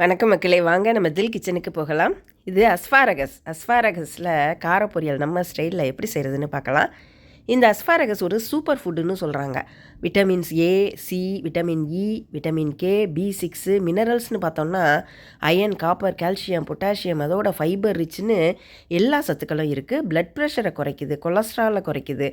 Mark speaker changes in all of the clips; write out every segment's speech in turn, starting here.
Speaker 1: வணக்கம் மக்களே வாங்க நம்ம தில் கிச்சனுக்கு போகலாம். இது அஸ்பாரகஸ். அஸ்பாரகஸில் கார பொரியல் நம்ம ஸ்டைலில் எப்படி செய்கிறதுன்னு பார்க்கலாம். இந்த அஸ்பாரகஸ் ஒரு சூப்பர் ஃபுட்டுன்னு சொல்கிறாங்க vitamins A C vitamin E vitamin K B six மினரல்ஸ்னு பார்த்தோம்னா அயன் காப்பர் கால்சியம் பொட்டாசியம் அதோட ஃபைபர் ரிச்னு எல்லா சத்துக்களும் இருக்குது பிளட் ப்ரெஷரை குறைக்குது கொலஸ்ட்ராலை குறைக்குது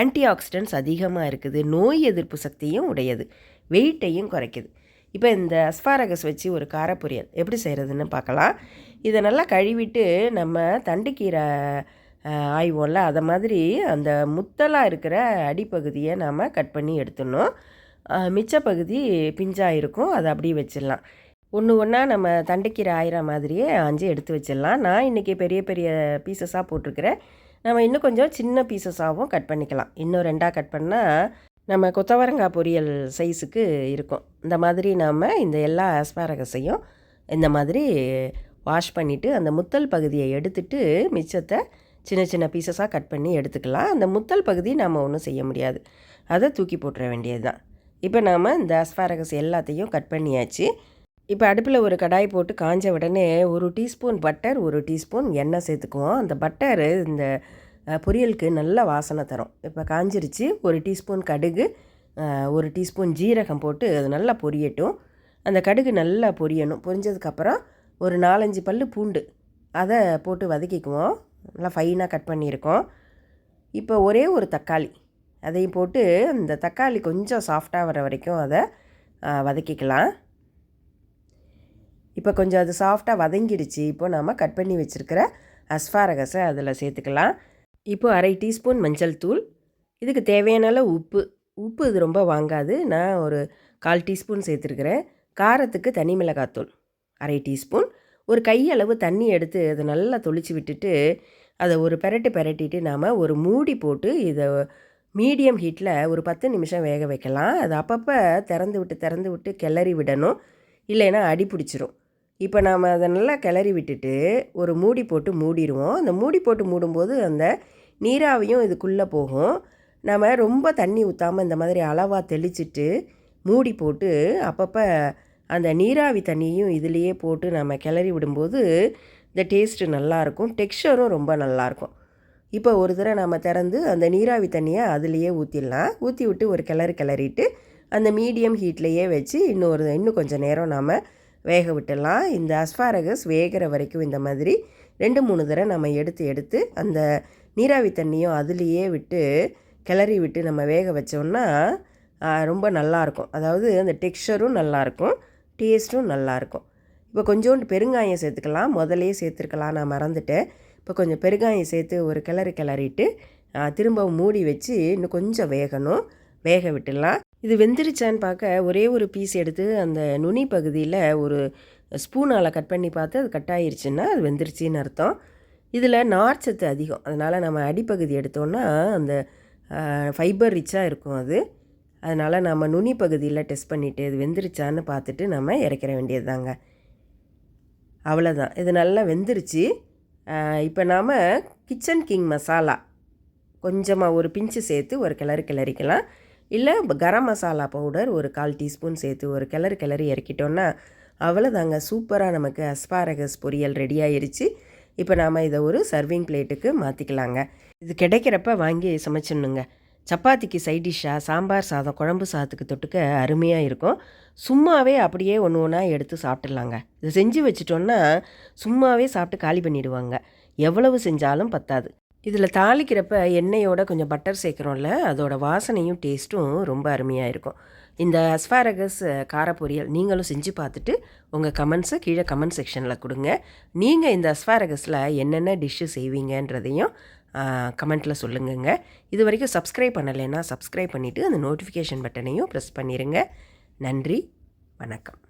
Speaker 1: ஆன்டி ஆக்சிடென்ட்ஸ் அதிகமாக இருக்குது நோய் எதிர்ப்பு சக்தியும் உடையது வெயிட்டையும் குறைக்குது. இப்போ இந்த அஸ்பாரகஸ் வச்சு ஒரு காரப்பொரியல் எப்படி செய்கிறதுன்னு பார்க்கலாம். இதை நல்லா கழுவிட்டு நம்ம தண்டுக்கீரை ஆய்வோம்ல அதை மாதிரி அந்த முத்தலாக இருக்கிற அடிப்பகுதியை நாம் கட் பண்ணி எடுத்துடணும். மிச்ச பகுதி பிஞ்சாக இருக்கும் அதை அப்படியே வச்சிடலாம். ஒன்று ஒன்றா நம்ம தண்டைக்கீரை ஆயிர மாதிரியே அஞ்சு எடுத்து வச்சிடலாம். நான் இன்றைக்கி பெரிய பெரிய பீசஸாக போட்டிருக்கிறேன். நம்ம இன்னும் கொஞ்சம் சின்ன பீசஸாகவும் கட் பண்ணிக்கலாம். இன்னும் ரெண்டாக கட் பண்ணால் நம்ம கொத்தவரங்காய் பொரியல் சைஸுக்கு இருக்கும். இந்த மாதிரி நாம் இந்த எல்லா ஆஸ்பாரகஸையும் இந்த மாதிரி வாஷ் பண்ணிவிட்டு அந்த முத்தல் பகுதியை எடுத்துட்டு மிச்சத்தை சின்ன சின்ன பீசஸாக கட் பண்ணி எடுத்துக்கலாம். அந்த முத்தல் பகுதி நாம் ஒன்றும் செய்ய முடியாது. அதை தூக்கி போட்டுற வேண்டியது தான் இப்போ நாம் இந்த ஆஸ்பாரகஸ் எல்லாத்தையும் கட் பண்ணியாச்சு. இப்போ அடுப்பில் ஒரு கடாய் போட்டு காஞ்ச உடனே ஒரு டீஸ்பூன் பட்டர் ஒரு டீஸ்பூன் எண்ணெய் சேர்த்துக்குவோம். அந்த பட்டர் இந்த பொரியலுக்கு நல்ல வாசனை தரும். இப்போ காஞ்சிருச்சு ஒரு டீஸ்பூன் கடுகு ஒரு டீஸ்பூன் ஜீரகம் போட்டு அது நல்லா பொரியட்டும். அந்த கடுகு நல்லா பொரியணும். பொரிஞ்சதுக்கப்புறம் ஒரு நாலஞ்சு பல் பூண்டு அதை போட்டு வதக்கிக்குவோம். நல்லா ஃபைனாக கட் பண்ணியிருக்கோம். இப்போ ஒரே ஒரு தக்காளி அதையும் போட்டு அந்த தக்காளி கொஞ்சம் சாஃப்டாக வர வரைக்கும் அதை வதக்கிக்கலாம். இப்போ கொஞ்சம் அது சாஃப்டாக வதங்கிடுச்சு இப்போ நாம் கட் பண்ணி வச்சுருக்கிற அஸ்பாரகஸை அதில் சேர்த்துக்கலாம். இப்போது அரை டீஸ்பூன் மஞ்சள் தூள். இதுக்கு தேவையான அளவு உப்பு. உப்பு இது ரொம்ப வாங்காது. நான் ஒரு கால் டீஸ்பூன் சேர்த்துருக்குறேன். காரத்துக்கு தனி மிளகாத்தூள். அரை டீஸ்பூன். ஒரு கையளவு தண்ணி எடுத்து அதை நல்லா தொளிச்சு விட்டுட்டு அதை ஒரு பெரட்டி பெரட்டிட்டு நாம் ஒரு மூடி போட்டு இதை மீடியம் ஹீட்டில் ஒரு பத்து நிமிஷம் வேக வைக்கலாம். அது அப்பப்போ திறந்து விட்டு திறந்து விட்டு கிளறி விடணும். இல்லைன்னா அடி பிடிச்சிரும். இப்போ நாம் அதை நல்லா கிளறி விட்டுட்டு ஒரு மூடி போட்டு மூடிடுவோம். அந்த மூடி போட்டு மூடும்போது அந்த நீராவியும் இதுக்குள்ளே போகும். நம்ம ரொம்ப தண்ணி ஊற்றாமல் இந்த மாதிரி அளவாக தெளிச்சிட்டு மூடி போட்டு அப்பப்போ அந்த நீராவி தண்ணியும் இதுலேயே போட்டு நம்ம கிளறி விடும்போது இந்த டேஸ்ட்டு நல்லாயிருக்கும் டெக்ஸ்டரும் ரொம்ப நல்லாயிருக்கும் இப்போ ஒரு தடவை நம்ம திறந்து அந்த நீராவி தண்ணியை அதுலேயே ஊற்றிடலாம் ஊற்றி விட்டு ஒரு கிளறு கிளறிட்டு அந்த மீடியம் ஹீட்லேயே வச்சு இன்னொரு இன்னும் கொஞ்சம் நேரம் நாம் வேக விட்டுடலாம். இந்த அஸ்பாரகஸ் வேகிற வரைக்கும் இந்த மாதிரி ரெண்டு மூணு தடவை நம்ம எடுத்து எடுத்து அந்த நீராவி தண்ணியும் அதுலேயே விட்டு கிளறி விட்டு நம்ம வேக வச்சோம்னா ரொம்ப நல்லாயிருக்கும். அதாவது அந்த டெக்ஸ்டரும் நல்லாயிருக்கும் டேஸ்ட்டும் நல்லாயிருக்கும். இப்போ கொஞ்சோண்டு பெருங்காயம் சேர்த்துக்கலாம். முதல்லயே சேர்த்துருக்கலாம். நான் மறந்துட்டேன். இப்போ கொஞ்சம் பெருங்காயம் சேர்த்து ஒரு கிளறு கிளறிட்டு திரும்ப மூடி வச்சு இன்னும் கொஞ்சம் வேகணும். வேக விட்டுடலாம். இது வெந்துருச்சான்னு பார்க்க ஒரே ஒரு பீஸ் எடுத்து அந்த நுனி பகுதியில் ஒரு ஸ்பூனால் கட் பண்ணி பார்த்து அது கட் ஆகிருச்சுன்னா அது வெந்துருச்சின்னு அர்த்தம். இதில் நார்ச்சத்து அதிகம். அதனால் நம்ம அடிப்பகுதி எடுத்தோன்னா அந்த ஃபைபர் ரிச்சாக இருக்கும் அது. அதனால் நம்ம நுனி பகுதியில் டெஸ்ட் பண்ணிவிட்டு இது வெந்துருச்சான்னு பார்த்துட்டு நம்ம இறக்கிற வேண்டியது தாங்க அவ்வளோதான் இது நல்லா வெந்துருச்சு. இப்போ நாம் கிச்சன் கிங் மசாலா கொஞ்சமாக ஒரு பிஞ்சு சேர்த்து ஒரு கிளறு கிளறிக்கலாம். இல்லை கரம் மசாலா பவுடர் ஒரு கால் டீஸ்பூன் சேர்த்து ஒரு கிளறு கிளறி இறக்கிட்டோன்னா அவ்வளோதாங்க. சூப்பராக நமக்கு அஸ்பாரகஸ் பொரியல் ரெடி ஆயிடுச்சு இப்போ நாம் இதை ஒரு சர்விங் பிளேட்டுக்கு மாற்றிக்கலாங்க இது கிடைக்கிறப்ப வாங்கி சமைச்சிடணுங்க. சப்பாத்திக்கு சைட் டிஷ்ஷாக சாம்பார் சாதம் குழம்பு சாதத்துக்கு தொட்டுக்க அருமையாக இருக்கும். சும்மாவே அப்படியே ஒன்று ஒன்றா எடுத்து சாப்பிட்டுடலாங்க. இது செஞ்சு வச்சிட்டோன்னா சும்மாவே சாப்பிட்டு காலி பண்ணிடுவாங்க. எவ்வளவு செஞ்சாலும் பத்தாது. இதில் தாளிக்கிறப்ப எண்ணெயோட கொஞ்சம் பட்டர் சேர்க்குறோம்ல அதோட வாசனையும் டேஸ்ட்டும் ரொம்ப அருமையாக இருக்கும். இந்த அஸ்பாரகஸ் காரப்பொரியல் நீங்களும் செஞ்சு பார்த்துட்டு உங்கள் கமெண்ட்ஸை கீழே கமெண்ட் செக்ஷனில் கொடுங்க. நீங்கள் இந்த அஸ்பாரகஸில் என்னென்ன டிஷ்ஷு செய்வீங்கன்றதையும் கமெண்ட்டில் சொல்லுங்கங்க. இது வரைக்கும் சப்ஸ்கிரைப் பண்ணலைன்னா சப்ஸ்கிரைப் பண்ணிவிட்டு அந்த நோட்டிஃபிகேஷன் பட்டனையும் ப்ரெஸ் பண்ணிடுங்க நன்றி வணக்கம்.